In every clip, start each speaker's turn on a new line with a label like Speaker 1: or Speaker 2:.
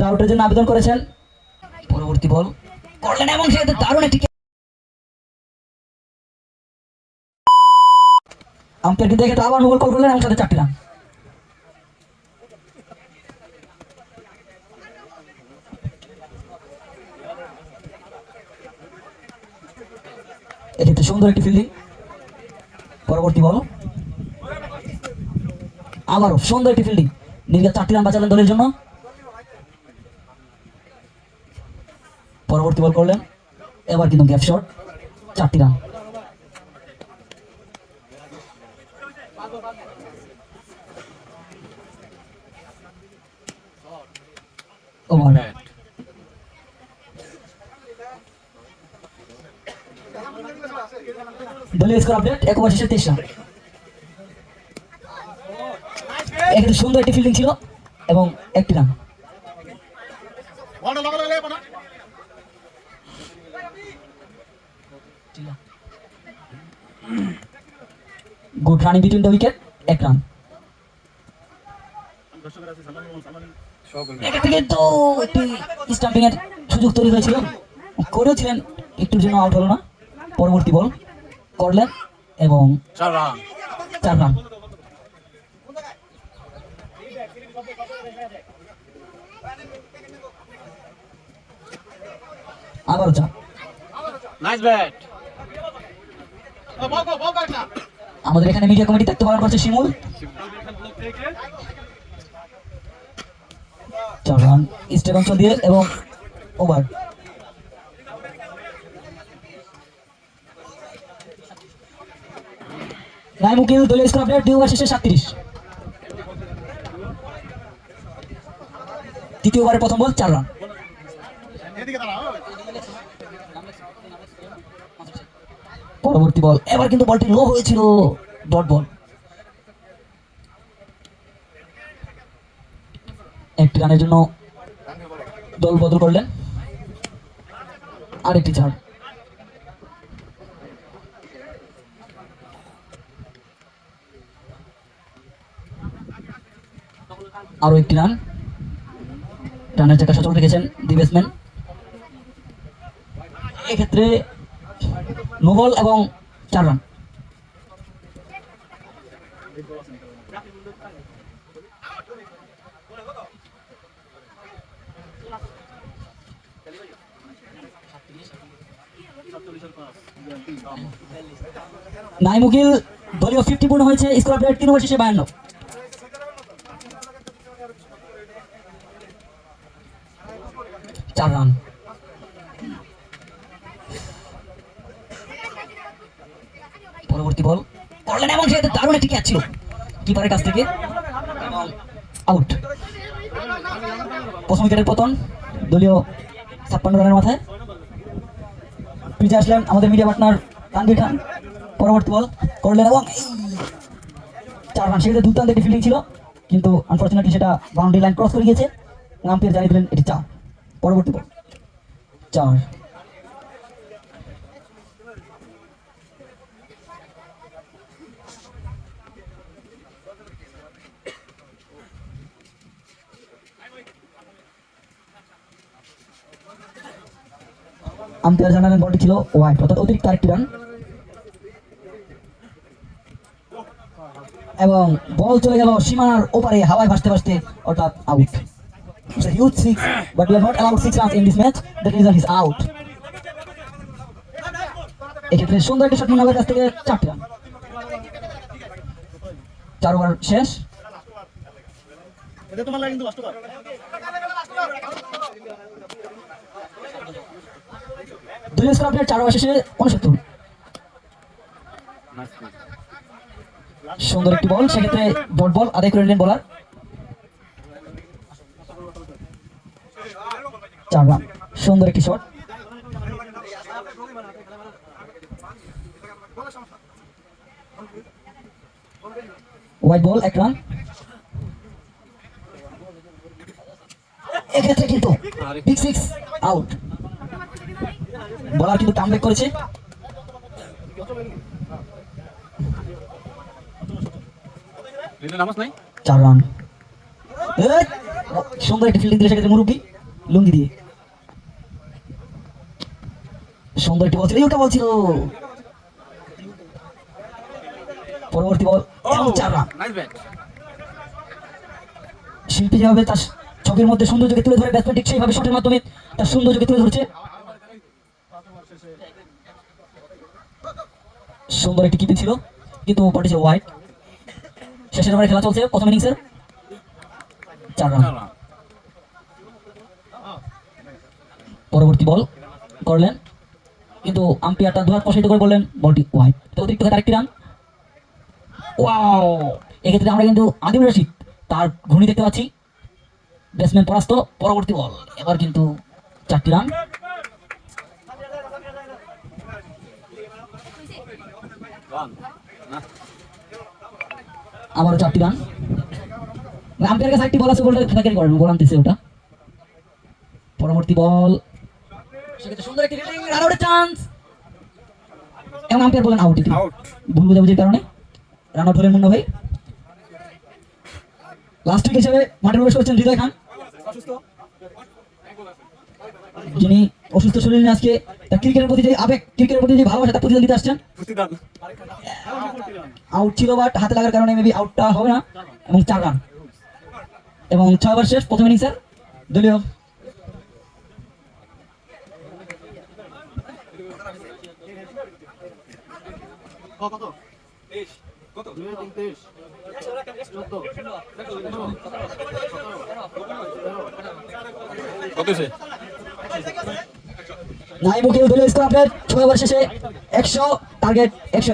Speaker 1: সেক্ষেত্রে আউটের জন্য আবেদন করেছেন। পরবর্তী বল করলেন এবং সেক্ষেত্রে দারুণ একটি আম্পায়ার কিন্তু এক্ষেত্রে আবার নোবল কল করলেন এবং সাথে চারটি রান এক্ষেত্রে সুন্দর একটি ফিল্ডিং পরবর্তী বল। আবারও সুন্দর একটি ফিল্ডিং নির্গত চারটি রান বাঁচালেন দলের জন্য। পরবর্তী বল করলেন। এবার কিন্তু গ্যাপ শট চারটি রান সুন্দর একটি ফিল্ডিং ছিল এবং একটি রান
Speaker 2: বলটা লাগালে লেপা না
Speaker 1: good running between the wicket এক রান। থেকে তো একটি স্টাম্পিং এর সুযোগ তৈরি হয়েছিল। করেছিলেন একটুর জন্য আউট হলো না। পরবর্তী বল করলেন এবং
Speaker 2: চার রান।
Speaker 1: চার রান। আবারও চার
Speaker 2: নাইস ব্যাট বল বল বল না।
Speaker 1: আমাদের এখানে মিডিয়া কমিটি দায়িত্ব পালন করছে শিমুল। চার স্টেট অঞ্চল দিয়ে এবং ওভার নাইমুকিল দলীয় স্কোর আপডেট দুই ওভার শেষে সাতত্রিশ। তৃতীয় ওভারের প্রথম বল চার রান পরবর্তী বল। এবার কিন্তু বলটি লো হয়েছিল। Dot ball. একটি রানের জন্য দল বদল করলেন। আরেকটি ছাড় আরও একটি রান। রানের চাকা সচল রেখেছেন দি ব্যাটসম্যান। এক্ষেত্রে নোবল এবং চার রান নাইমুকিল দলীয় ফিফটি পূর্ণ হয়েছে স্কোর আপডেট তিন ওভার শেষে বায়ান্ন। চার রান। পরবর্তী বল? করলেন এবং সেক্ষেত্রে দারুণ একটি ক্যাচ ছিল কিপারের কাছ থেকে। আউট প্রথম উইকেটের পতন। দলীয় ছাপ্পান্ন রানের মাথায়। পিছিয়ে আসলেন আমাদের মিডিয়া পার্টনার তানভীর খান। পরবর্তী বল করলেন এবং চার রান সেক্ষেত্রে দুর্দান্ত একটি ফিল্ডিং ছিল। কিন্তু আনফর্চুনেটলি সেটা বাউন্ডারি লাইন ক্রস করে গিয়েছে। আম্পায়ার জানিয়ে দিলেন এটি চার। পরবর্তী বল চার। আম্পায়ার জানালেন বলটি ছিল ওয়াইড অর্থাৎ অতিরিক্ত আরেকটি রান। এবং বল চলে গেল সীমানার ওপারে, হাওয়ায় ভাসতে ভাসতে অর্থাৎ আউট সুন্দর একটি থেকে শেষ। দলীয় স্কোর আপনার চার ওভার শেষে উনসত্তর। সুন্দর একটি বল, সেক্ষেত্রে ডট বল, আদায় করে নিলেন বলার চার রান, সুন্দর একটি শট হোয়াইট বল এক রান। এক্ষেত্রে কিন্তু বিগ সিক্স আউট বলার কিন্তু কামব্যাক করেছে। চার রান সুন্দর একটি ফিল্ডিং দিলে সেক্ষেত্রে মুরব্বী। লুঙ্গি দিয়ে। সুন্দর একটি বল ছিল। এই ওটা বল ছিল। পরবর্তী বল চার রান শিল্পী যেভাবে তার ছবির মধ্যে সৌন্দর্যকে তুলে ধরে ব্যাটসম্যান ঠিক সেইভাবে শটের মাধ্যমে তার সৌন্দর্যকে তুলে ধরছে। সুন্দর একটি কিপিং ছিল, কিন্তু বলটি ছিল হোয়াইট শেষের ওভারে খেলা চলছে। প্রথম ইনিংসের চার রান পরবর্তী বল করলেন, কিন্তু আম্পায়ার তার দুহাত প্রসারিত করে বললেন বলটি হোয়াইট তো অতিরিক্ত খেলার একটি রান ওয়াও এক্ষেত্রে আমরা কিন্তু আদিম রশিদ, তার ঘূর্ণি দেখতে পাচ্ছি। ব্যাটসম্যান পরাস্ত, পরবর্তী বল এবার কিন্তু চারটি রান আবারও চারটি রান আম্পায়ার কাছে একটি বল আছে বলটা খেলা করেন? বল আনতেছে ওটা। পরবর্তী বল সেক্ষেত্রে সুন্দর একটি ফিল্ডিং রান আউটের চান্স এবং আম্পায়ার বলেন আউট এটি।
Speaker 2: আউট
Speaker 1: ভুল বোঝাবুঝির কারণে। রান আউট হলেন মুন্না ভাই। লাস্ট উইক হিসেবে মাঠে প্রবেশ করছেন হৃদয় খান। যিনি অসুস্থ শরীর নিয়ে আজকে ক্রিকেটের প্রতি যে আবেগ ক্রিকেটের প্রতি যে ভালোবাসা তার প্রতিদান দিতে আসছেন? আউট ছিল বাট হাতে লাগার কারণে মেবি আউটটা হবে না এবং চার রান এবং ছয় ওভার শেষ প্রথম ইনিংসের দলীয়।
Speaker 2: কত কত কত
Speaker 1: নাইমুখী স্কোর আপডেট ছয় ওভার শেষে একশো টার্গেট একশো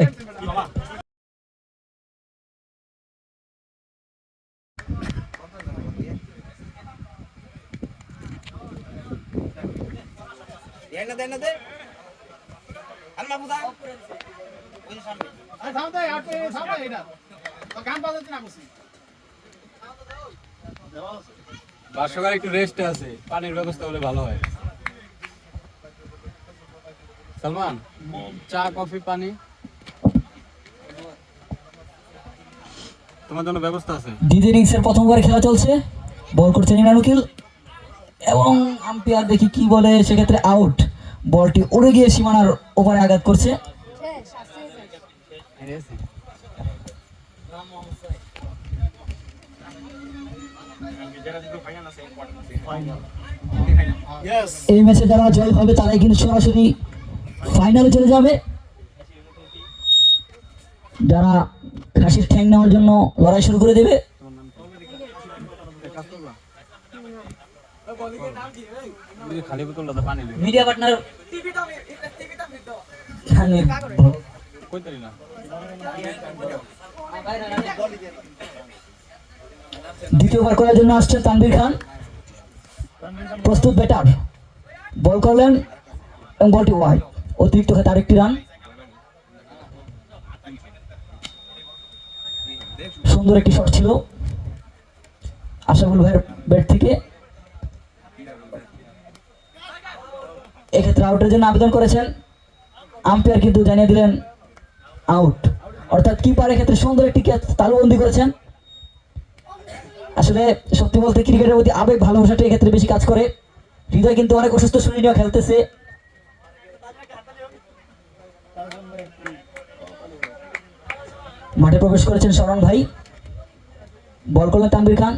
Speaker 3: দেন না দেন না দে আর মাহফুদা ওই সামনে
Speaker 2: আরে সামনে আটকে সামনে এটা তো গান বাজাতে না বসি
Speaker 4: বাসকার একটু রেস্ট আছে পানির ব্যবস্থা হলে ভালো হয়। সালমান চা কফি পানি। তোমার জন্য ব্যবস্থা আছে।
Speaker 1: দ্বিতীয় ইনিংসের প্রথম ওভারে খেলা চলছে। বল করছে ইমরান উকিল। এবং আম্পায়ার দেখি কি বলে সেক্ষেত্রে আউট বলটি উড়ে গিয়ে সীমানার ওভারে আঘাত করছে। এই ম্যাচে যারা জয় হবে তারাই কিন্তু সরাসরি ফাইনালে চলে যাবে। যারা খাসির ঠ্যাং নেওয়ার জন্য লড়াই শুরু করে দেবে।
Speaker 4: তুমি খালি বোতলটা পানি দিও
Speaker 1: মিডিয়া পার্টনার
Speaker 4: কই তারি না
Speaker 1: দ্বিতীয় ওভার করার জন্য আসছেন তানভীর খান। প্রস্তুত ব্যাটার বল করলেন এবং বলটি ওয়াইড অতিরিক্ত খাতে আরেকটি রান। সুন্দর একটি শট ছিল আশাফুল ভাইয়ের ব্যাট থেকে। এক্ষেত্রে আউটের জন্য আবেদন করেছেন। আম্পায়ার কিন্তু জানিয়ে দিলেন আউট অর্থাৎ কিপার এক্ষেত্রে সুন্দর একটি ক্যাচ তালুবন্দি করেছেন। আসলে সত্যি বলতে ক্রিকেটের প্রতি আবেগ ভালোবাসাটা এক্ষেত্রে বেশি কাজ করে। হৃদয় কিন্তু অনেক অসুস্থ শরীর খেলতেছে। মাঠে প্রবেশ করেছেন শরণ ভাই। বল করলেন তানবির খান।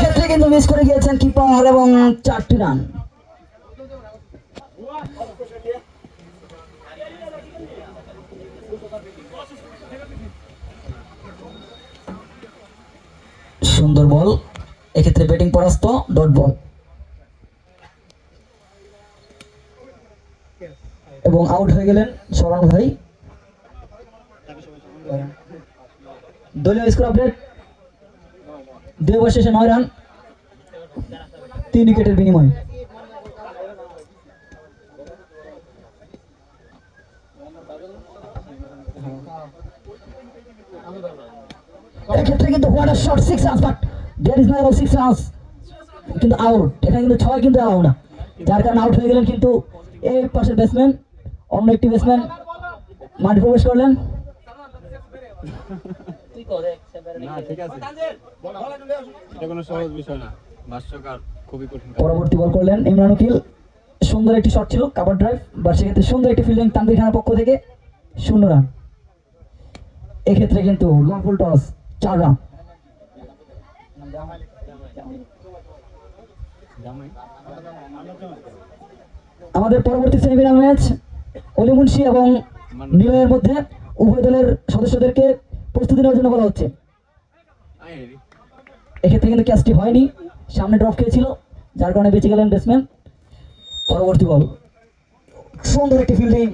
Speaker 1: ক্ষেত্রে কিন্তু মিস করে গিয়েছেন কিপার এবং চারটি রান সুন্দর বল এক্ষেত্রে ব্যাটিং পরাস্ত ডট বল এবং আউট হয়ে গেলেন সরণ ভাই। দলীয় স্কোর আপডেট দুই ওভার শেষে নয় রান তিন উইকেটের বিনিময়ে। এক্ষেত্রে কিন্তু what are short six runs but there is no six runs কিন্তু আউট এখানে কিন্তু ছয় কিন্তু অ্যালাউ না। যার কারণে আউট হয়ে গেলেন কিন্তু এই পাশের ব্যাটসম্যান অন্য একটি ব্যাটসম্যান মাঠে প্রবেশ করলেন। পরবর্তী বল করলেন ইমরান উকিল। সুন্দর একটি শট ছিল কাভার ড্রাইভ বা সেক্ষেত্রে সুন্দর একটি ফিল্ডিং তানভীর খানের পক্ষ থেকে শূন্য রান এক্ষেত্রে কিন্তু লং ফুল টস চার রান
Speaker 4: জামাই।
Speaker 1: আমাদের পরবর্তী সেমিফাইনাল ম্যাচ অলিমুন্সি এবং নিলয়ের মধ্যে উভয় দলের সদস্যদেরকে প্রস্তুতি নেওয়ার জন্য বলা হচ্ছে। এক্ষেত্রে কিন্তু ক্যাচটি হয়নি, সামনে ড্রপ খেয়েছিল, যার কারণে বেঁচে গেলেন ব্যাটসম্যান পরবর্তী বল সুন্দর একটি ফিল্ডিং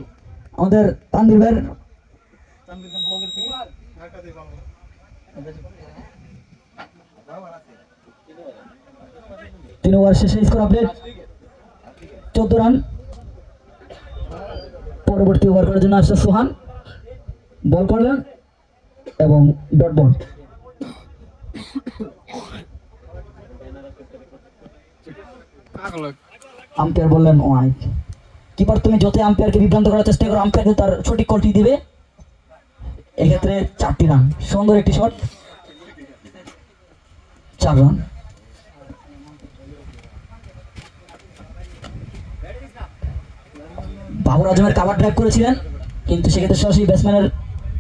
Speaker 1: আমাদের তানভীর তিন ওভার শেষে স্কোর আপডেট চোদ্দ রান পরবর্তী ওভার করার জন্য আসছে সোহান। বল করলেন এবং ডট বল আম্পায়ার বললেন ওয়াইড কিপার তুমি যত আম্পায়ারকে বিভ্রান্ত করার চেষ্টা করো আম্পায়ার কিন্তু তার সঠিক কলটি দিবে। এক্ষেত্রে চারটি রান সুন্দর একটি শট চার রান বাবুর আজমের কাভার ড্রাইভ করেছিলেন, কিন্তু সেক্ষেত্রে সরাসরি ব্যাটসম্যানের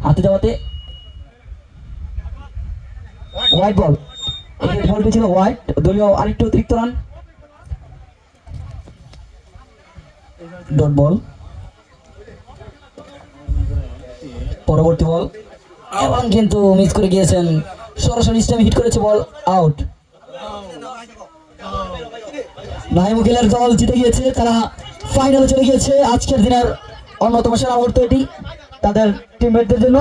Speaker 1: হাতে যাওয়াতে হোয়াইট বল বলটি ছিল হোয়াইট দলীয় আরেকটু অতিরিক্ত রান ডট বল পরবর্তী বল এবং কিন্তু মিস করে গিয়েছেন। সরাসরি স্টেমে হিট করেছে বল আউট নাইম উকিলের দল জিতে গিয়েছে। তারা ফাইনালে চলে গিয়েছে। আজকের দিনের অন্যতম সেরা মুহূর্ত এটি তাদের টিমমেটদের জন্য।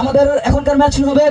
Speaker 1: আমাদের এখনকার ম্যাচ শুরু হবে